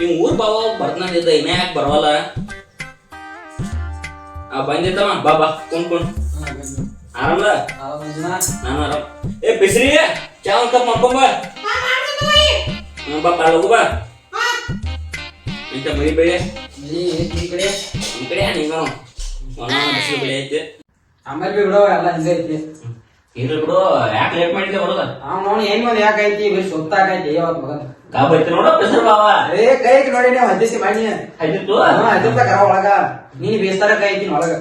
ನಿಮ್ ಊರ್ ಬಾವ ಬರ್ತಾನಿದ್ದ ಇನ್ನ ಯಾಕೆ ಬರವಲ್ಲ? ಆ ಬಂದಿತ್ತಮ್ಮ ಬಾ ಬಾ ಕುಣ್ ಕುಣ್. ಆರಾಮದ? ನಾನು ಆರಾಮ್. ಏ ಬಿಸ್ರಿ ಚಾ ಒಂದ್ ಕಪ್ ಮಾಡ್ಕೊಂಬ ಬಾ. ಬಾ ಲಗು ಬಾ. ಇಂತ ಮರಿ ಬೆಳೆ? ಈ ಕಡೆ. ನಿಂಗ ಒಣ ಬಿಸಿಲು ಬೆಳೆ ಐತಿ. ಆಮೇಲೆ ಬಿ ಬಿಡೋ ಎಲ್ಲ ಹಿಂಗೆ ಐತಿ. ಇರ್ಲಿ ಬಿಡು ಯಾಕೆ ಲೇಟ್ ಮಾಡಿದ್ದೆ ಬರೋದ ಅವ್ನು ಏನ್ ಯಾಕೆ ಯಾಕೈತಿ ಬರೀ ಸುತ್ತಾಕೈತಿ ಯಾವತ್ತು ಮಗನ್. ಗಾಬ್ ಐತಿ ನೋಡ ಬಾವ ಏ ಕೈ ಐತಿ ನೋಡಿ ನೀವು ಹದ್ದಿಸಿ ಮಾಡಿ. ಹದ್ದಿತ್ತು ಕರ ಒಳಗ. ನೀ ಬೇಸ್ತಾರ ಕೈ ಐತಿ ಒಳಗ.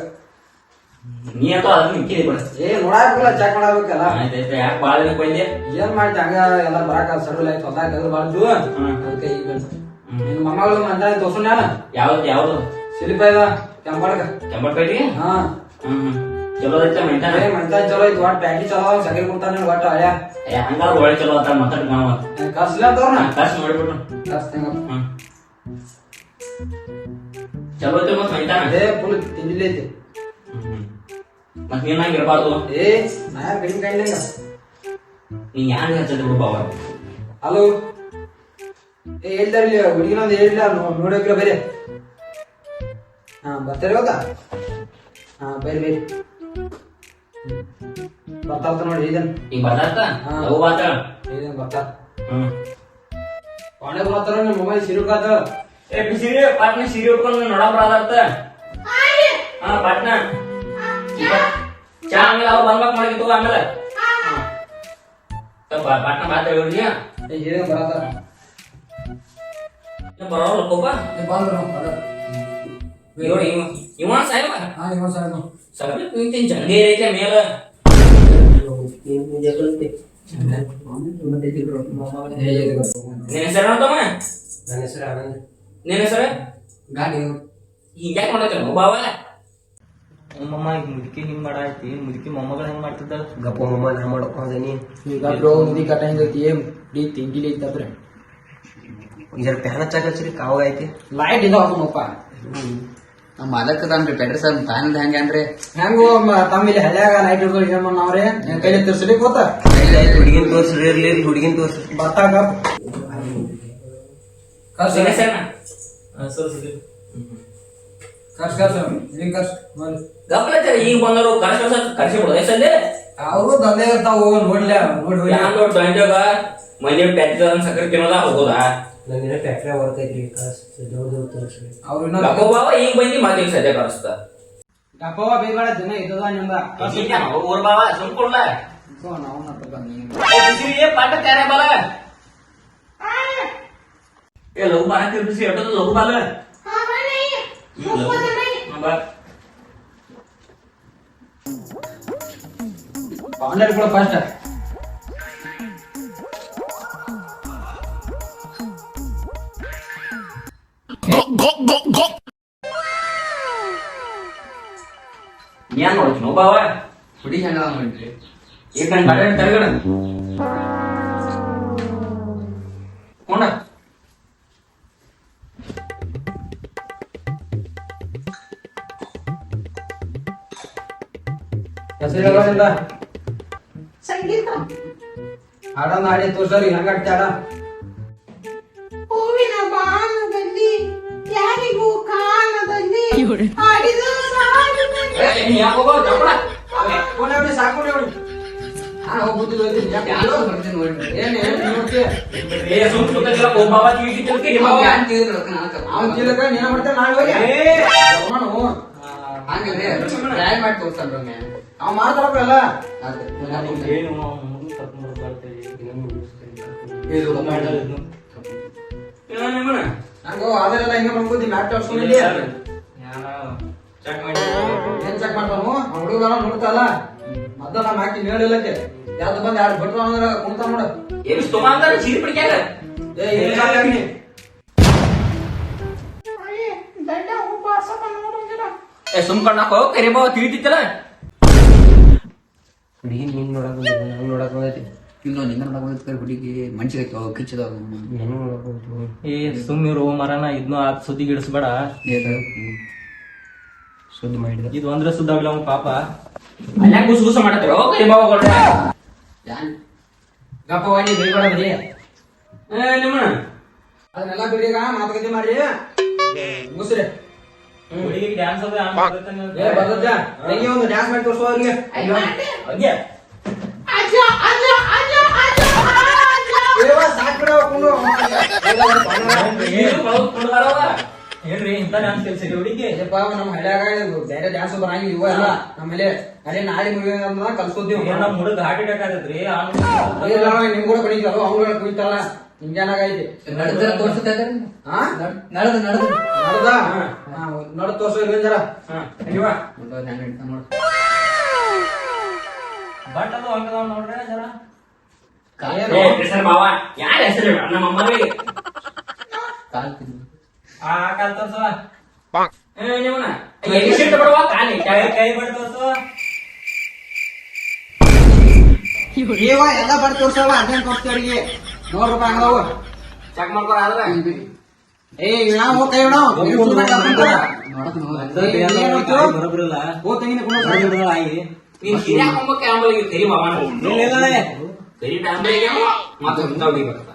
ನೀ ಅಂತ ಅದನ್ನ ನಿಂತಿದೆ ಬಿಡ ಏ ನೋಡಾಕಲ್ಲ ಚೆಕ್ ಮಾಡಬೇಕಲ್ಲ ಆಯ್ತಾಯ್ತು ಯಾಕೆ ಭಾಳ ದಿನಕ್ಕೆ ಬಂದೆ? ಏನ್ ಮಾಡ್ತಿ ಹಂಗ ಎಲ್ಲ ಬರಾಕ ಸಡಲ್ ಆಯ್ತು ಹೊಸ ತೆಗೆದು ಬಾರ್ದು. ಅದಕ್ಕೆ ಈಗ ಬಂತು. ನಿನ್ ಮೊಮ್ಮಗಳು ಅಂತ ತೋರ್ಸು ನಾನು ಯಾವ್ದು ಯಾವ್ದು? ಸಿಲಿಪ ಇದ ಕೆಂಪಟ್ಪೇಟೆ ಹಾ. ಹ್ಮ್. ಚಲೋ ಐತೆ ಮೆಂಟಾನ ಏ ಚಲೋ ಐತಿ ಒಟ್ ಚಲೋ ಸಗಲ್ ಕೊಡ್ತಾನೆ ಒಟ್ಟು ಹಳ್ಯ. ಹಂಗಾದ್ರೆ ಒಳ್ಳೆ ಚಲೋ ಅಂತ ಮಾತಾಡ್ ಮಾವ ಕರ್ಸ್ಲ ತೋರ್ನ? ಕರ್ಸ್ತಂಗ ಹ್ಮ್. ಚಲೋ ಐತೆ ಮತ್ ಮೆಂಟಾನ ಅದೇ ಫುಲ್ ತಿಂಡಿಲ್ ಐತಿ. ಮತ್ ನೀನ್ ಹಂಗ ಇರಬಾರ್ದು. ಏ ನಾ ಕಡಿಮೆ ಕಡಿಮೆ ನೀ ಯಾರು ಹಚ್ಚದ ಬಿಡು ಬಾವ? ಹಲೋ? ಏ ಹೇಳ್ತಾರ ಇಲ್ಲಿ? ಹುಡುಗಿನೊಂದು ಹೇಳಿಲ್ಲ ನೋಡೋಕಿಲ್ಲ ಬೇರೆ. ಹಾ ಬರ್ತಾರೆ ಗೊತ್ತಾ ಹಾ ಬೇರೆ ಬೇರೆ. ಬರ್ತಾವ ನೋಡಿ ಇದನ್ ಈಗ ಬರ್ತಾತ. ಲಘು ಬಾತ ಇದನ್ ಬರ್ತಾ. ಹ್ಮ್. ಒಳ್ಳೆ ಬರ್ತಾರ ನಿಮ್ಮ ಮೊಬೈಲ್ ಸಿರುಕಾತ. ಏ ಬಿಸಿರಿ ಪಾಟ್ನ ಸೀರೆ ಉಟ್ಕೊಂಡು ಬರತ್ತ ಹಾ ಪಾಟ್ನ. ಚಾ ಆಮೇಲೆ ಅವ್ರು ಬಂದ್ಬೇಕು ಮಾಡಿತ್ತು ಆಮೇಲೆ. ಪಾಟ್ನ ಬಾತ ಹೇಳಿದ್ಯಾ ಏ ಹಿರಿಯ ಬರಾತಾರ ಬರೋಲ್ಲ ಕೋಪ ಬಂದ್ರು. ಇವ ಇವ- ಇವ ಸಾಹೇಬ ಹಾ ಇವ ಜಂಗೇ ಮೇಲ. ನಿನ್ನ ಹೆಸರು ಅಂತಮ್ಮ ನನ್ನ ಹೆಸರು? ಆನಂದ್ ನಿನ್ನ ಹೆಸರು ಗಾಡಿ ಹಿಂಗ್ಯಾಕ್ ಮಾಡತ್ತ ಬಾವ ಅಮ್ಮಮ್ಮ ಈಗ ಮುದುಕಿ ಹಿಂಗ್ ಮಾಡಾಯ್ತಿ. ಮುದುಕಿ ಮೊಮ್ಮಗಳು ಹೆಂಗ್ ಮಾಡ್ತಿದ್ದ ಗಪ್ಪ ಮಮ್ಮ ನಾ ಮಾಡ್ಕೊಂಡೇನಿ ಈಗ ಬ್ರೋ ಮುದಿ ಕಟ್ಟಂಗ್ ಐತಿ? ಏನ್? ಡಿ ತಿಂಡಿಲಿ ಐತಪ್ರೆ ಜರ ಪ್ಯಾನ ಹಚ್ಚಾಕ ಹಚ್ಚಿರಿ ಕಾವ ಐತಿ. ಲೈಟ್ ಹಾಕೋಣಪ್ಪ ನಮ್ಮ ಮಾಲಕ್ ಅದಾನ್ರಿ ಪೆಟ್ರಿ ಸರ್ ತಾನದ ಹೆಂಗನ್ರಿ ಹೆಂಗೋ ತಮ್ಮಿಲ್ಲಿ ಹಳ್ಯಾಗ ಲೈಟ್ ಹಿಡ್ಕೊಂಡು ಏನ್ ನಾವ್ರೆ ಕೈಲಿ ತಿರ್ಸಲಿ ಗೊತ್ತ ಹುಡುಗಿನ ತೋರ್ಸ್ರಿ ಇರ್ಲಿ ಹುಡುಗಿನ ತೋರ್ಸ್ರಿ ಬರ್ತಾಗ ಹಿಂಗ್ ಈಗ ಬಂದರು ಕರ್ಸಿ ಕರ್ಸ ಬಿಡೋದು ಸಂದೆ ಅವರು ದಂಧೆ ಇರ್ತಾವ ನೋಡ್ಲ ನೋಡಿ ಹೋಗಿ ಮನೆ ಪ್ಯಾಟಿದ ಸಕ್ಕರೆ ತಿನ್ನೋದ ಹೋಗೋದಾ? ನಂದಿನ ಫ್ಯಾಕ್ಟ್ರಿ ವರ್ಕ್ ಐತಿ ಕಳಿಸ್ತೀವಿ ದೂರ ದೂರ ತೋರ್ಸ್ರಿ. ಅವ್ರು ಗಪ್ಪ ಬಾವ ಈಗ ಬಂದಿ ಮಾತಿಗೆ ಸದ್ಯ ಕಳಿಸ್ತ ಡಬ್ಬವ ಬೇಗ ದಿನ ಇದ್ದದ ನಿಮ್ದ ಊರ್ ಬಾವ ನಾವು ನಡ್ಕೊಂಡ್ ಪಾಠ ತಯಾರ ಬಾಲ. ಏ ಲಘು ಬಾಲ? ತಿರ್ಬಿಸಿ ಎಟ್ಟದ ಲಘು ಬಾಲ. ಆನ್ಲೈನ್ ಕೂಡ ಫಸ್ಟ್. ಏನ್ ನೋಡ್ತೀನಿ ಬಾವ ಹುಡುಗಿ ಹೆಂಗದ ನೋಡ್ರಿ ಈಗ ನನ್ ಬಾಳೆ ತರಗಡ ಕೊಂಡ ಹೆಸರು ಹೇಳೋದ್ರಿಂದ ಸಂಗೀತ ಹಾಡೊಂದು ಹಾಡಿ ತೋರ್ಸರಿ ಹೆಂಗ ಹಾಡ್ತಾಡ ಹೂವಿನ ಬಾಣದಲ್ಲಿ ಯಾರಿಗೂ ಕಾಣದಲ್ಲಿ ಹಾಡಿದ ಅವ್ ಮಾತಾಡಪ್ಪ ಎಲ್ಲ? ನಂಗೋ ಅದೆಲ್ಲ ಹಿಂಗ ಮಾಡ್ಕೋತಿ ಮ್ಯಾಟ್ ಚೆಕ್ ಮಾಡಿ. ಏನ್ ಚೆಕ್ ಮಾಡ್ತಾನು? ಅವ್ನ ಹುಡುಗ ನೋಡ್ತಲ್ಲ ಮದ್ದ ನಮ್ಮ ಹಾಕಿ ಹೇಳಿಲ್ಲಕ್ಕೆ ಯಾವ್ದು ಬಂದ್ ಯಾರು ಭಟ್ರು ಅಂದ್ರ ಕುಂತ ನೋಡ. ಏನು piಡ್ಕ್ಯಾಗ? ಏ ಸುಮ್ ಕಣ್ಣಾಕೋ ಕರಿ ಬಾವ ತಿಳಿತಿತ್ತಲ್ಲ? ಹುಡುಗಿನ ಹಿಂಗ್ ನೋಡಕ್ ಬಂದಿದ್ದೆ ನಂಗ್ ನೋಡಕ್ ಬಂದೈತಿ. ಇಲ್ಲ ನಿಂಗ ನೋಡಕ್ ಬಂದಿತ್ತು ಹುಡುಗಿ ಮನ್ಸಿಗೆ ಕಿಚ್ಚದ ಏನು ನೋಡಕ್ ಬಂದಿತ್ತು. ಏ ಸುಮ್ಮಿರು ಮರನ ಇದ್ನು ಆತ್ ಸುದ್ದಿ ಗಿಡಿಸ್ಬೇಡ. ಸುದ್ದಿ ಮಾಡಿದ. ಇದು ಅಂದ್ರೆ ಸುದ್ದಾಗ್ಲ ಅವ್ನ ಪಾಪ. ಅಲ್ಯಾಕ ಗುಸ್ ಗುಸ ಮಾಡತ್ರ ಕರಿ ಬಾವ ಕೊಡ್ರ ಯಾನ್? ಗಪ್ಪ ವಾಣಿ ಬೇಡ. ಬರೀ ಏ ನಿಮ್ಮ ಅದನ್ನೆಲ್ಲ ಬಿಡ್ರಿ ಈಗ ಮಾತುಕತೆ ಮಾಡ್ರಿ ಮುಸ್ರಿ ಹುಡುಗಿಗೆ ಡ್ಯಾನ್ಸ್ ಅದ. ಏ ಬರ್ತದ ತಂಗಿ ಒಂದು ಡ್ಯಾನ್ಸ್ ಮಾಡಿ ತೋರಿಸೋ ಅವ್ರಿಗೆ. ಹಂಗೆ. ಅಜ್ಜ ಅಜ್ಜ ಅಜ್ಜ ಅಜ್ಜ ಅಜ್ಜ. ಏವ ಕುಂಡು. ಏನು ಬರೋದು? ಏನ್ರಿ ಇಂತ ಡ್ಯಾನ್ಸ್ ಕಲ್ಸಿರಿ ಹುಡುಗಿ. ಅಪ್ಪ ನಮ್ಮ ಹಳ್ಯಾಗ ಬೇರೆ ಡ್ಯಾನ್ಸ್ ಬರಂಗಿಲ್ಲ ಇವ ಎಲ್ಲ ನಮ್ಮಲ್ಲಿ ಅದೇ ನಾಳೆ ಮುಗಿ ಅಂತ ಕಲ್ಸೋದಿವ್ ನಮ್ಮ ನಮ್ ಹುಡುಗ ಹಾರ್ಟ್ ಅಟ್ಯಾಕ್ ಆಗತ್ರಿ ನಿಮ್ ಕೂಡ ಕುಣಿತಾವ ಅವ್ರು ಕುಣಿತಾರ ಹಿಂಗೇನಾಗೈತಿ ನಡೆದ ತೋರ್ಸುತ್ತೆ ಹಾ ನಡೆದ? ನಡೆದ ನಡ್ದ ನಡ್ ತೋರ್ಸೋ ಇಲ್ಲ ಜರ ನೋಡ್ ಬಟ್ ಅದು ಹಂಗದ ನೋಡ್ರಿ ಜರ. ಹೆಸರು ಮಾವ. ಯಾರ ಹೆಸರು? ನಮ್ಮ ಅಮ್ಮನಿಗೆ ಕಾಲ್ ತಿನ್ನು. ಆ ಕಾಲ್ ಏ ನಿಮ್ಮನ ಎಲ್ಲಿ ಸಿಟ್ಟು ಬಿಡುವ ಕಾಲಿ ಕೈ ಕೈ ಬಡ್ ಎಲ್ಲ ತೋರ್ಸವ ಅದೇನ್ ರೂಪಾಯಿ ಹಂಗದಾವು ಚೆಕ್ ಮಾಡ್ಕೊರ ಆದ್ರೆ? ಏ ನಾವು ಕೈ. ಬರೋಬ್ರಲ್ಲ ಓ ತಂಗಿನ ಕುಣ ಆಗಿ ನೀನ್ ಆಂಬಲಿಗೆ ಮತ್ತೆ ಬರ್ತಾ.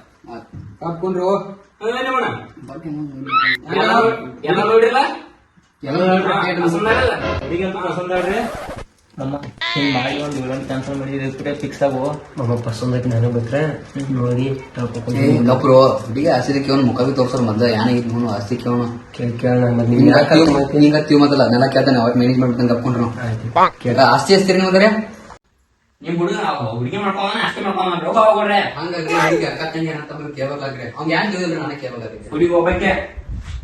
ಕಪ್ಕೊಂಡ್ರು ಎಲ್ಲ ನಮ್ಮ ಹಿಂಗ್ ಮಾಡಿ ಒಂದ್ ಇವೆಂಟ್ ಕ್ಯಾನ್ಸಲ್ ಮಾಡಿದ್ರೆ ಫಿಕ್ಸ್ ಆಗು. ಮಗ ಪಸಂದ್ ಐತಿ ನನಗೆ ಬಿಟ್ರೆ ನೋಡಿ ಹುಡುಗಿ ಅವನು ಮುಖ ಬಿ ತೋರ್ಸೋರ್ ಮೊದ್ಲ ಏನಾಗಿತ್ತು ಅವನು ಆಸ್ತಿಕ್ಕೆ ಅವನು. ಕೇಳ ಮತ್ತೆ ನಿಮ್ಗೆ ಮೊದಲ ನೆಲ ಕೇಳ್ತಾನೆ ಅವ್ರ ಮ್ಯಾನೇಜ್ಮೆಂಟ್ ತಂಗ ಕಪ್ಕೊಂಡ್ರು ಕೇಳ ಆಸ್ತಿ ಹಚ್ತೀರಿ ನೀವು ಅಂದ್ರೆ ನಿಮ್ ಹುಡುಗ ಹುಡುಗಿ ಮಾಡ್ಕೊಂಡ ಅಷ್ಟೇ ಮಾಡ್ಕೊಂಡ ರೋಗ ಹೋಗ್ರೆ ಹಂಗಾಗಿ ಹುಡುಗಿ ಅಕ್ಕ ತಂಗಿ ಅಂತ ಕೇಳ್ಬೇಕಾಗ್ರೆ ಅವ್ನ್ ಯಾಕೆ ತಿಳಿದಿಲ್ಲ ನನಗೆ ಕೇಳ್ಬೇಕಾಗ್ರೆ ಹುಡುಗಿ ಹೋಗ್ಬೇಕೆ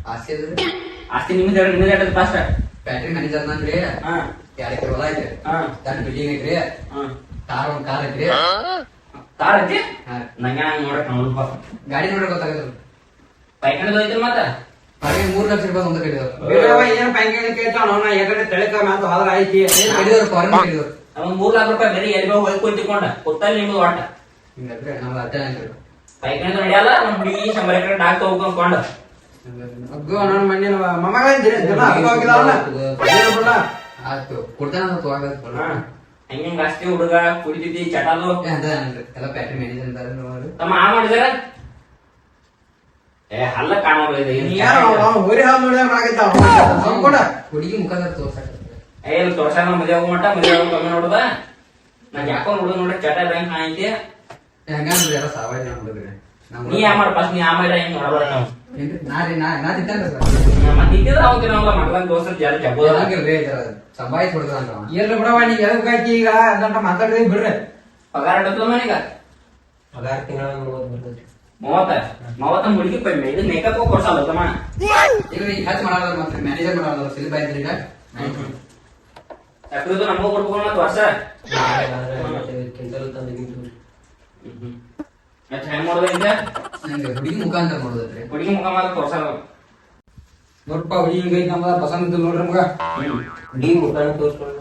ಆಸ್ತಿ ಅದ್ರಿ ಆಸ್ತಿ ನಿಮ್ದ ನಿಮ್ದು ಹೇಳಿ ಫಾಸ್ಟ್ ಬ್ಯಾಟ್ರಿ ಮ್ಯಾನೇಜರ್ ನಂದ್ರಿ ಹಾ. ಯಾರಕ್ಕೆ ಹೊಲ ಐತ್ರಿ ಹಾ. ತನ್ನ ಬಿಲ್ಡಿಂಗ್ ಐತ್ರಿ. ಹಾ. ಕಾರ್ ಒಂದ್ ಕಾರ್ ಐತ್ರಿ. ಕಾರ್ ಐತಿ. ನಂಗೆ ಹಂಗ ನೋಡಕ್. ನೋಡಪ್ಪ ಗಾಡಿ ನೋಡಕ್ ಗೊತ್ತಾಗಲ್ಲ ಪೈಕಣದ ಐತಿ ಮತ್ತ? ಹಾಗೆ ಮೂರ್ ಲಕ್ಷ ರೂಪಾಯಿ ಒಂದು ಕಡಿದವ್ರು ಏನ್ ಪ್ಯಾಂಕಿಂಗ್ ಕೇಳ್ತಾವ ಅವನ ಎಕಡೆ ತೆಳಕ ಮ್ಯಾತ ಹೋದ್ರ ಐತಿ ಕಡಿದವ್ರು ಫಾರಿನ್ ಕಡಿದವ್ರು ಅವ್ನ್ ಮೂರ್ ಲಾಖ ರೂಪಾಯಿ ಬರೀ ಎಲ್ಲಿ ಹೋಗಿ ಕುಂತಿಕೊಂಡ. ಗೊತ್ತಲ್ಲ ನಿಮ್ದು ಒಟ್ಟ. ಹಿಂಗಂದ್ರೆ ನಾವು ನಡೆಯಲ್ಲ ನಮ್ ಹುಡುಗಿ ಶಂಬರ್ ಎಕರೆ ಹೋಗ್ಕೊಂಡ ಅಗ್ಗೋ ನನ್ನ ಮಮಗ ಆಯ್ತು ಕೊಡ್ತಾನ ಕುಡಿತಿದ್ದಿ ಚಟಾಲು. ಎಲ್ಲ ಮ್ಯಾನೇಜರ್ ಅಂತಾರೆ. ತಮ್ಮ ಆ ಮಾಡಿದಾರ? ಏ ಹಲ್ಲ ಕಾಣೋಲ್ಲ ಹುಡುಗಿ ತೋರ್ಸಕ್ಕೆ ಏ ತೋರ್ಸಾಗ ಮದುವೆ ಆಗೋ ಮಟ್ಟ ಮದುವೆ ಆಗೋ ಕಮ್ಮಿ ನೋಡುದ. ನಾನ್ ಯಾಕೋ ನೋಡುದ್ ನೋಡ್ರಿ ಚಟ ಬ್ಯಾಂಕ್ ಕಾಣೈತಿ ಹೆಂಗಂದ್ರಿ ಎಲ್ಲ ಸಾವಾಯ ಜನ ಹುಡುಗ್ರಿ ನೀ ಯಾ ಮಾಡ ಫಸ್ಟ್ ನೀ ಆಮೇಲೆ ಮಾಡ ಹೆಂಗ್ ನೋಡಬಾರ ನಾವು ನಾರಿ ನಾ ರೀ ನಾ ನಾ ತಿಂತಾನ್ರಿ ಸರ್. ಮತ್ತೆ ಇದ್ದಿದ್ರೆ ಅವ್ನ ನಾವು ಮಕ್ಕಳ ದೋಸ್ತರ ಜಾಲ ಜಗ್ಬೋದ ಹಂಗಿಲ್ರಿ ಜರ ಸಂಭಾಯಿಸಿ ಹೊಡ್ದಂಗ ಅವ. ಬಿಡವ ನೀ ಎದಕ್ಕಾಯ್ತಿ ಈಗ? ಅದಂತ ಮಾತಾಡಿದ್ರಿ ಬಿಡ್ರಿ. ಪಗಾರ ಮನೆಗ? ಪಗಾರ ತಿಂಗಳ ಮೂವತ್ತು ಬರ್ತೈತಿ. ಮೂವತ್ತ? ಮೂವತ್ತ ಹುಡುಗಿ ಪೈ ಇದು ಮೇಕಪ್ ಕೊಡ್ಸಲ್ಲ ತಮ್ಮ ಹೆಚ್ಚು ಮಾಡಲ್ಲ ಮತ್ತೆ ಮ್ಯಾನೇಜರ್ ಮಾಡಲ್ಲ ಸಿಲ್ ಬಾಯ್ ಈಗ ಯಾಕಂದ್ರೆ ನಮಗೂ ಕೊಡ್ಬೇಕು ಮತ್ತೆ ವರ್ಷ ಮತ್ತೆ ಹೆಂಗ್ ಮಾಡೋದು ಈಗ ನಂಗೆ ಹುಡುಗಿ ಮುಖಾಂತರ ನೋಡೋದ್ರಿ ಹುಡುಗಿ ಮುಖ ಮಾತ್ರ ತೋರ್ಸಲ್ಲ ನೋಡ್ಪ ಹುಡುಗಿ ಹಿಂಗೈತಿ ನಮ್ದ ಪಸಂದ್ ಇದ್ದು ನೋಡ್ರಿ ಮಗ ಹುಡುಗಿ ಮುಖಾನ ತೋರ್ಸ್ಕೊಳ್ಳ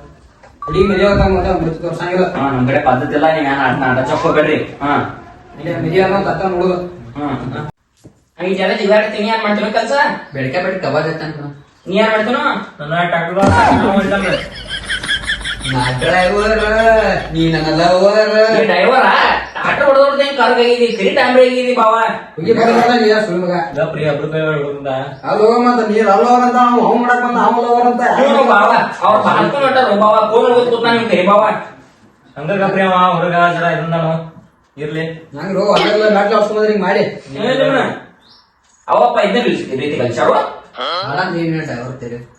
ಹುಡುಗಿ ಮದುವೆ ಆದಾಗ ಮತ್ತೆ ಮುಚ್ಚಿ ತೋರ್ಸಂಗಿಲ್ಲ. ಹಾ ನಮ್ ಕಡೆ ಪದ್ಧತಿ ಇಲ್ಲ ನೀವ್ ಏನ್ ಆಟ ಹಾ. ಇಲ್ಲೇ ಮದುವೆ ಅನ್ನೋ ತತ್ತ ನೋಡುದು ಹಾ ಈ ಜನ ಜಿಗಾಡ್ತೀನಿ ಏನ್ ಮಾಡ್ತೀನೋ ಕೆಲ್ಸ? ಬೆಳಗ್ಗೆ ಬೆಳಗ್ಗೆ ಕಬಾಜ್ ಹತ್ತಾನ ನೀ ಏನ್ ಮಾಡ್ತೀನೋ? ನನ್ನ ಟ್ಯಾಕ್ಟರ್ ಡ್ರೈವರ್ ನೀ ನನ್ನ ಲವರ್ ನೀ ಡ್ರೈವರ? ಆಟೋ ಹೊಡೆದವ್ರದ್ದು ಹೆಂಗ್ ಕಾರ್ ಆಗಿದಿ ಕರಿ ಟೈಮ್ ಆಗಿದಿ ಬಾವ. ಹುಗಿ ಬರಲ್ಲ ನೀ ಸುಳ್ಳು ಮಗ? ಪ್ರಿಯ ಅಭಿಪ್ರಾಯ ಕೈ ಹುಡುಗಂದ ಅಲ್ಲಿ ಹೋಗಮಂತ ನೀರ್ ಅಲ್ಲಿ ಹೋಗಂತ ಅವ್ನು ಅವ್ನು ಮಾಡಕ್ ಬಂದ ಅವ್ನು ಅಂತ. ಇವ್ನು ಬಾವ ಅವ್ರ ಬಾಲ್ಕೊಂಡ್ ಹೊಂಟಾರ ಬಾವ. ಫೋನ್ ಹೋಗಿ ಕೂತ ನಿಮ್ ಬಾವ. ಹಂಗ ಪ್ರಿಯ ಹುಡುಗ ಜರ ಇದನ್ನ ಇರ್ಲಿ. ನಂಗೆ ರೋ ಅದೆಲ್ಲ ನಾಟ್ಲ ಹೊಡ್ಸ್ಕೊಂಡ್ರಿ ಹಿಂಗ್ ಮಾಡಿ. ಅವಪ್ಪ ಇದ್ದ ರೀತಿ ಕಲ್ಸಾರು ಅಲ್ಲ ನೀವ್ ಡ್ರೈವರ್ ತೀರಿ. ನೀ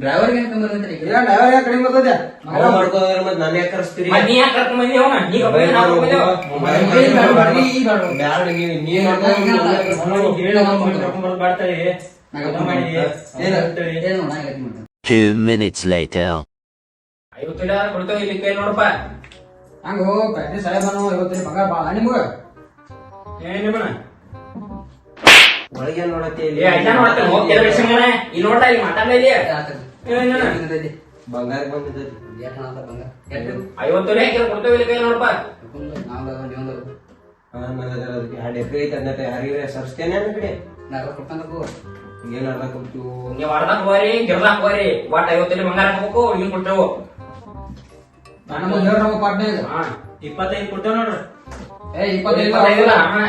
ಡ್ರೈವರ್ ಏನ್ ಕಮ್ಮಿ ಈಗ? ಏನ್ ಡ್ರೈವರ್ ಯಾಕೆ ಕಡಿಮೆ ಬರ್ತದೆ ಅವ ಮಾಡ್ಕೋದ್ರೆ ಮತ್ತೆ ನಾನು ಯಾಕೆ ಕರೆಸ್ತೀರಿ? ಮತ್ ನೀ ಯಾಕೆ ಕರ್ಕೊಂಡ್ ಬಂದಿ? ಅವನ ನೀ. ಈ ಬ್ಯಾಡ ಬ್ಯಾಡ್ರಿ, ಈ ಬ್ಯಾಡ. ಬ್ಯಾಡ ನೀವು ನೀ ಬರ್ತಾಯಿ ನಾ ಗಪ್ಪ ಮಾಡಿ. ಏನು? ಏನು ಮಾಡ್ತೇನೆ. Minutes later. ಇಲ್ಲಿ ಕೈ ನೋಡಪ್ಪ. ಹಂಗ ಪ್ಯಾಟ್ರಿ ಸಾಹೇಬನು ಇವತ್ತಿನ ಪಗಾರ ಬಾಳ ನಿಮ್ಗ? ಏನಿಲ್ಲ ಒಳಗೆ ನೋಡತ್ತೆ ಬಿಡ್ಸಂಗಣ ಇಲ್ಲಿ ನೋಡ್ದ ಇಲ್ಲಿ ಇಲ್ಲಿ. ಬಂಗಾರ? ಬಂದಿದ್ದೈತಿ ಐವತ್ತು ಕೊಡ್ತೇವೆ ಇಲ್ಲಿ ಕೈ ನೋಡಪ್ಪ. ಎರಡು ಎಕರೆ ಐತೆ ಅನ್ನತ್ತೆ ಯಾರಿಗೆ ಸರ್ಸ್ತೇನೆ ನನ್ನ ಕಡೆ ಏನ್ ಅರ್ಧ ಕೊಡ್ತು ನೀವು ಅರ್ಧಕ್ ಹೋರಿ ಗಿರ್ದಾಕ್ ಹೋರಿ ಒಟ್ ಐವತ್ತು ಲೇ ಬಂಗಾರ ಹಾಕ್ಬೇಕು ಈಗ ಕೊಡ್ತೇವು ನನ್ನ ಮುಂದೆ ಹೇಳ್ ನಮ್ಮ ಪಾಟ್ನೆ ಈಗ. ಹಾ ಇಪ್ಪತ್ತೈದು ಕೊಡ್ತೇವ್ ನೋಡ್ರಿ.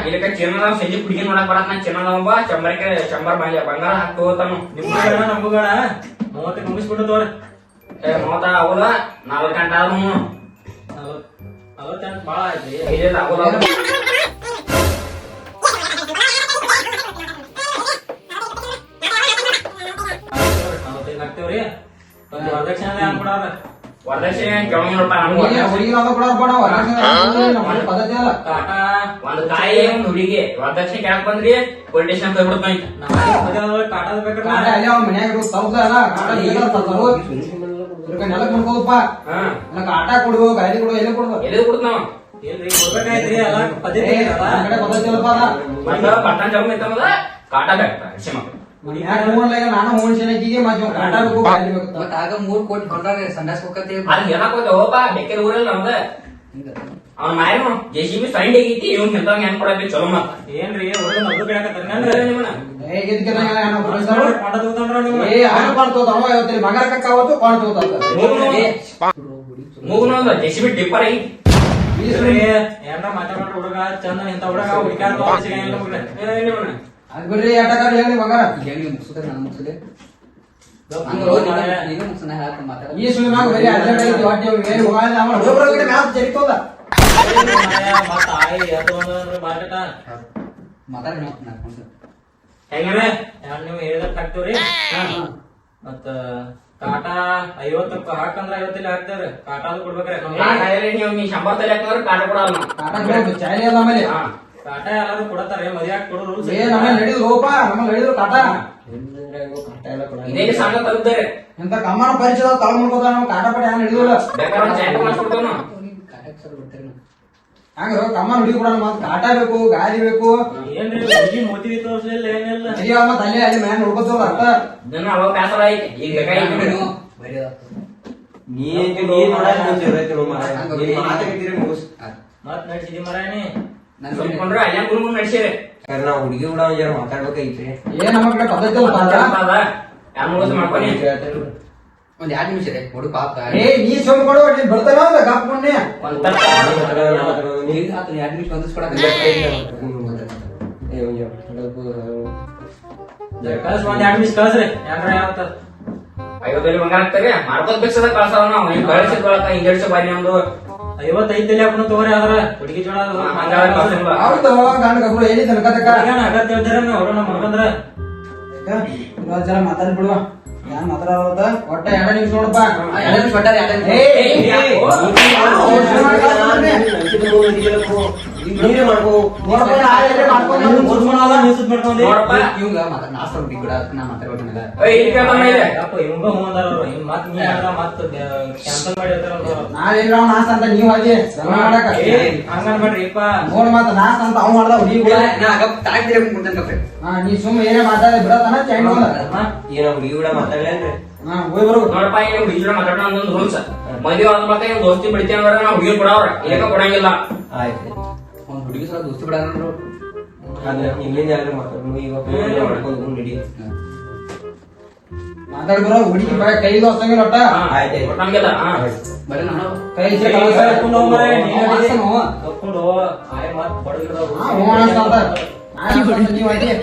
ಇಲ್ಲಕ ಚಿನ್ನದ ಸಂಜೆ ಹುಡುಗಿ ನೋಡಕ್ ಬರತ್ ನಾ ಚಿನ್ನದವ ಚಂಬರಕ್ಕೆ ಚಂಬರ್ ಬಾಯಿ ಬಂಗಾರ ಹಾಕ್ತು ಹೋತಾನು ನಿಮ್ಗೂ ಬೇಡ ನಮಗೂ ಬೇಡ ಮೂವತ್ತಕ್ಕೆ ಮುಗಿಸ್ಬಿಟ್ಟು ಏ ಮೋತ ಆಗೋದ ನಾಲ್ಕು ಗಂಟೆ ನಲವತ್ ನಲವತ್ತೆಂಟು ಭಾಳ ಆಯ್ತು. ನಲವತ್ತೈದು ಹಾಕ್ತೇವ್ರಿ. ಒಂದು ವರದಕ್ಷಿಣೆ ಹಾಕ್ಬಿಡಾರ ವರದಕ್ಷಿಣೆ ಕೆಳಗೆ ನೋಡಪ್ಪ ನಮ್ಗೆ ಹುಡುಗಿ- ಹುಡುಗಿನ ಅದ ಕೊಡೋರ್ಪ ನಾವು. ವರದಕ್ಷಿಣೆ. ಕಾಟ ಒಂದ್ ಕಾಯಿ ಒಂದ್ ಹುಡುಗಿ. ವರದಕ್ಷಿಣೆ ಕೇಳಕ್ ಬಂದ್ರಿ ಪೊಲೀಸ್ ಸ್ಟೇಷನ್ ಕೈ ಬಿಡ್ತಾನೆ ಹಾ. ಕಾಟ ಕೊಡು ಗಾಡಿ ಕೊಡು ಎಲ್ಲಿ ಕೊಡು ಎಲ್ಲಿ ಅಲ್ಲ ಪದ್ಧತಿ. ಮತ್ತ ಪಟ್ಟಣ ಜಮ್ಮ ಇತ್ತಂದ್ರ ಕಾಟ ಬೇಕು ಶಿಮ ಹೂವನ್ಲ ಈಗ ನಾನು ಹೂವನ್ ಶನಕಿಗೆ ಮತ್ತೆ ಇವ್ನ್ ಕಾಟ ಬೇಕು ಗಾಡಿ ಬೇಕು ಅಂತ. ಮತ್ತ ಆಗ ಮೂರ್ ಕೋಟಿ ಸಂಡಾಸ್ ಹೋಗತ್ತೆ ಅದ್ ಹೇಳಕ್ ಹೋದ ಹೋಪ ಬೇಕಿರ ಊರಲ್ಲ ನಮ್ದ. ಅವ್ನ ಮಾಯನು ಜೆ ಸಿ ಸೈಂಡ್ ಆಗೈತಿ ಇವ್ನ್ ನಿಂತಂಗ ಹೆಂಗ್ ಚಲೋ ಮತ್ತ ಏನ್ರಿ ಹುಡುಗ ಮದ್ದು ಕೇಳಕತ್ತಾರ ನಿಮ್ಮನ್ನ. ಏ, ಇದಕ್ಕೆ ನಾ ಏನೋ ಪೊಲೀಸರು. ಮಾಡದ್ ಏ ಅವನು ಕಾಣ್ತೋದ ಅವ ಇವತ್ತಿನ ಮಗರ ಕಕ್ಕ ಅವತ್ತು ಕಾಣ್ತೋದ ಮೂಗ್ನೊಂದು ಜೆ ಸಿ ಬಿ ಟಿಪ್ಪರ್ ಐತಿ. ಏನ್ರ ಮಾತಾಡ್ಕೊಂಡ್ರ ಹುಡುಗ ಚಂದ ಇಂತ ಹುಡುಗ ಹುಡುಗ. ಅದ್ ಬಿಡ್ರಿ ಆಟಗಾರ ಹೇಳಿ ಮಗಾರ ಹೇಳಿ ಮುಗಿಸುತ್ತೆ ನಾನು ಮುಗಿಸಿದೆ. ಈ ಬರೀ ಅರ್ಜೆಂಟ್ ಐತಿ ಹೊಟ್ಟೆ ಹೇಳಿ ಹೋಗಲ್ಲ ಅವ ಹುಡುಗರ ಮ್ಯಾಲ ಜರಿತೋದ ಮತ್ತ ಆಯಿ ಹೆಂಗ್ರೆ? ನೀವು ಮತ್ತ ಕಾಟ ಐವತ್ತು ಹಾಕಂದ್ರ ಐವತ್ತಿಲ್ಲ ಹಾಕ್ತಾರೆ ಕೊಡ್ಬೇಕ್ರಿ. ಕಾಟ ಹೇಳಿ ನೀವು ನೀ ಶಂಬರ್ ತಲೆ ಹಾಕಿದ್ರೆ ಕಾಟ ಕೊಡಲ್ಲ ನಾವು. ಕಾಟ ಬಿಡು, ಚಾಲಿ ಅಲ್ಲ. ಕಾಟ ಎಲ್ಲಾರು ಕೊಡತಾರ ಮದ್ವೆ ಹಾಕಿ ಕೊಡೋ ರೂಲ್ಸ್ ಏ ನಮ್ಮಲ್ಲಿ ನಡೆಯುದು ರೋಪ ನಮ್ಮಲ್ಲಿ ನಡೆಯುದು ಕಾಟ. ಇದೇ ಸಾಂಗ ತರುತ್ತಾರೆ. ಎಂತ ಕಮ್ಮನ ಪರಿಚಯ ತಳ ಮಾಡ್ಕೋದ ನಾವು ಕಾಟ ಪಟ ಹ್ಯಾಂಗ ನಡೆಯುದಿಲ್ಲ ಬೇಕಾದ್ರೆ ಒಂದ್ ಜಾಯಿಂಟ್ ಮಾಡ್ಸ್ಕೊಡ್ತೇವ್ ನಾವು. ಹಂಗ ಕಮ್ಮನ ಹುಡುಗಿ ಕೊಡೋಣ ಮತ್. ಕಾಟ ಬೇಕು ಗಾಡಿ ಬೇಕು. ಏನ್ರಿ ಮೋತಿವಿ ತೋರ್ಸ್ಲಿಲ್ಲ ಏನಿಲ್ಲ. ಅಲ್ಲೇ ಅಲ್ಲಿ ನೋಡ್ಕೋತದ ಅರ್ಥ. ಇದನ್ನ ಅವಾಗ ಬೇಸರ ಐತಿ ಈಗ ನೀ ನೀ ಮತ್ ನಡ್ಸಿದಿ ಮರಾಯನಿ ನಾವು ಹುಡುಗಿ ಕೂಡ ಜರ ಮಾತಾಡ್ಬೇಕೈತ್ರಿ ಏ ನಮ್ಮ ಕಡೆ ಪದ್ಧತಿ ಅಲ್ಲ ಒಂದ್ ಎರಡ್ ನಿಮಿಷ ರೀ ಹುಡುಗ ಪಾಪ. ಏ ನೀ ಸುಮ್ ಕೊಡು ನೀನ್ ಬಿಡ್ತಾನ ಅಲ್ಲ ಗಪ್ ಮುನ್ನೆ? ಈಗ ಆತು ಎರಡ್ ನಿಮಿಷ ಹೊಂದಿಸ್ಕೊಡಕ್ ಐವತ್ತಲ್ಲಿ ಬಂಗಾರ ಬೇಕದ ಕಳ್ಸಾವ ನಾವು ಕಳ್ಸಿ ಬಳಕ ಇಂಜಡ್ಸ ಬಾರಿ ನಮ್ದು ಐವತ್ತೈದು ತಲೆ ಹಾಕೊಂಡು ತಗೋರಿ ಆದ್ರ ಹುಡುಗಿ ಜೋಡ ಗಂಡ ಗಬ್ರು ಎಲ್ಲಿ ತನಕ ತಕ ಏನ್ ಅಗತ್ಯ ಇದ್ದಾರೆ ಅವ್ರು ನಮ್ಮ ಇವಾಗ ಜರ ಮಾತಾಡಿ ಬಿಡುವ ಯಾನ್ ಮಾತಾಡೋದ ಒಟ್ಟ ಎರಡ ನಿಮಿಷ ನೋಡಪ್ಪ ಎರಡ್ ನಿಮಿಷ ಕೊಟ್ಟಾರೆ ನೀನೇ ಮಾಡ್ಕೋ. ನಾ ಮಾತಾಡ ಸುಮ್ ಏನೇ ಮಾತಾಡ ಬಿಡತಾನ ಚೈನ್ ಹೋದ? ಏನ ಹುಡುಗಿ ಕೂಡ ಮಾತಾಡ್ಲೇನ್ರಿ. ನೋಡಪ್ಪ ರೂಲ್ಸ್ ಮದುವೆ ಇವ್ ದೋಸ್ತಿ ಬಿಡ್ತೀವಿ ಅಂದ್ರೆ ನಾವು ಹುಡುಗಿ ಕೊಡವ್ರ. ಕೊಡಂಗಿಲ್ಲ. ಆಯ್ತು. ಹುಡುಗಿ ಸಲ ದೋಸ್ತಿ ಬಿಡಾರು ಅದ್ರ. ಇಲ್ಲಿಂದ ಯಾರು ಮಾತಾಡೋದು ಈಗ ಮಾಡ್ಕೊಂಡು ನಡಿ. ಮಾತಾಡಿ ಬರೋ ಹುಡುಗಿ ಬಾಯ್ ಕೈದು ಹಸಂಗಿಲ್ಲ ಒಟ್ಟ ಆಯ್ತ್ ಆಯ್ತ್. ಬರೀ ನಾನು. ಕೈ. ಕರ್ಕೊಂಡ್ ಹೋಗ್ ಮತ್ ನೀವ್?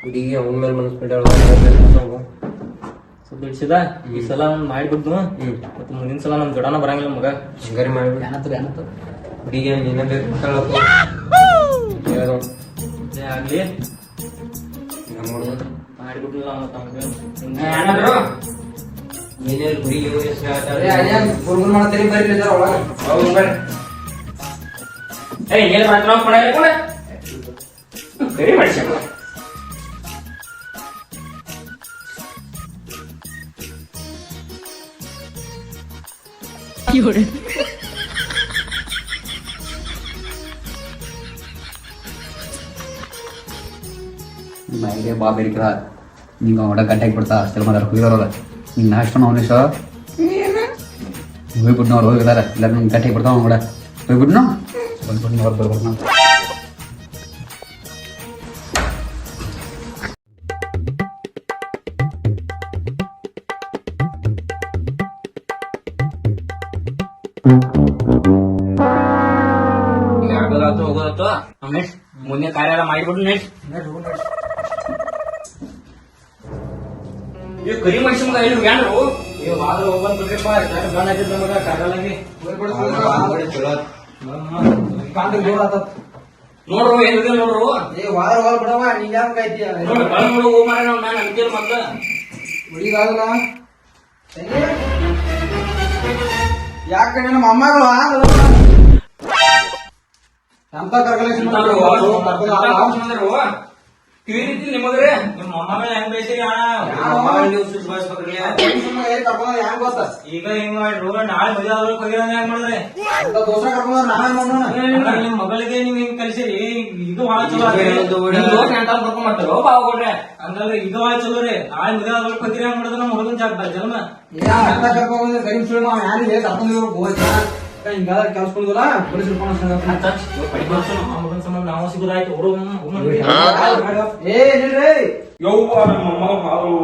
ಹುಡುಗಿ ಅವನ ಮೇಲೆ ಮನಸ್ಬಿಟ್ಟಾಳ ಸ್ವಲ್ಪ ಬಿಡ್ಸಿದ ಈ ಸಲ ಒಂದ್ ಮಾಡಿಬಿಡ್ತು ಹ್ಮ್. ಮತ್ತೆ ಮುಂದಿನ ಸಲ ನಮ್ ಜೋಡನ ಬರಂಗಿಲ್ಲ ಮಗ. ಹಂಗಾರಿ ಮಾಡ್ಬಿಡ ಹುಡುಗಿ ನಿನ್ನ ಆಗ್ಲಿ. ಏನಾದ್ರು ನೀನೇ ಹುಡುಗಿ ಇವ್ರ ಹೆಸರು ಏ, ಅಯ್ಯ, ಕರಿ ಮಾಡಿಸಿ ಮೈಗೆ ಬಾ ಬೇಡಿಕದ ನಿಂಗೆ ಅವಡ ಗಂಟೆಗೆ ಬಿಡ್ತಾ, ಅಷ್ಟೆಲ್ಲ ಮಾತಾಡ ಹೋಗಿದಾರಲ್ಲ ನಿಂಗೆ ನಾಷ್ಟ ಅವನಿಸ ಹೋಗ್ಬಿಟ್ಟು ಅವ್ರು ಹೋಗಿದಾರ ಇಲ್ಲ ನಿಮ್ಗೆ ಗಂಟೆಗೆ ಬಿಡ್ತಾವ ಅವಡ ಹೋಗ್ಬಿಟ್ನು ಬಂದ್ಬಿಟ್ಟು ಅವ್ರು ನಾವು ಕಾರ್ಯ ಎಲ್ಲ ಮಾಡಿಬಿಟ್ಟು ನೆಕ್ಸ್ಟ್ ಇದು ಕರಿ ಮನುಷ್ಯ ಮಗ ಹೋಗ್ಯಾನ್ರು ಹೋಗ್ಬಂದ್ ಬಿಡ್ರಿಪ್ಪ ಯಾಕೆ ಗಂಡ ನಮಗ ಆತತ್. ನೋಡ್ರು ಏನಿದೆ ನೋಡ್ರು? ಏ ವಾರ ವಾರ ಬಿಡವ ನೀ ಯಾಕೆ ಕಾಯ್ತೀಯ? ನೋಡು ಕಳ್ಳ ನೋಡು ಹೋಗ್ ಮಾರ ನಾವು ನಾನು ಅಂತೀರ ಮತ್ತ. ಹುಡುಗಾಗಲ್ಲ ಯಾಕೆ ನಿನ್ನ ಮೊಮ್ಮಗಳು ಎಂತ ಕರ್ಕಲೇಶನ್ ಕಿವಿ ರೀತಿ ನಿಮಗ್ರೆ ನಿಮ್ಮ ಮೊಮ್ಮಗಳ ಹೆಂಗ್ ಸುಧಾರಿಸ್ಬೇಕ್ರಿ ಯಾರು? ಗೊತ್ತ? ಈಗ ಹಿಂಗ್ ಮಾಡ್ರು ನಾಳೆ ಮದುವೆ ಆದ್ರೂ ಹೋಗಿರೋ ಹೆಂಗ್ ಮಾಡಿದ್ರೆ? ದೋಸ್ತ ಕರ್ಕೊಂಡ್ ನಾವೇ ಮಾಡೋಣ ನಿಮ್ ಮಗಳಿಗೆ ನೀವ್ ಹಿಂಗ್ ಕಲ್ಸಿರಿ. ಇದು ಬಹಳ ಚಲೋ. ನಿಮ್ ದೋಸ್ತ ಅಂತ ಕರ್ಕೊಂಡ್ ಮಾಡ್ತಾರೋ ಬಾವ ಕೊಡ್ರೆ ಹಂಗಲ್ರಿ ಇದು ಬಹಳ ಚಲೋ ರೀ. ನಾಳೆ ಮದುವೆ ಆದ್ರೂ ಹೋಗಿರಿ ಹೆಂಗ್ ಮಾಡಿದ್ರೆ ನಮ್ಮ ಹುಡುಗನ್ ಜಾಗ ಜನ್ಮ. ಕರ್ಕೊಂಡ್ ಕಡಿಮೆ ಸುಳ್ಳು ನಾವು ಯಾರಿಗೆ ಹಿಂಗಾದ ಕೆಲ್ಸ್ಕೊಂಡಿಲ್ಲ ಪೊಲೀಸ್ ನಾವು ಸಿಗೋದಾಯ್ತು ಹುಡುಗ ಏ ನಿಲ್ರಿ ಯವ್ವ ನಮ್ಮ ಹಾಲು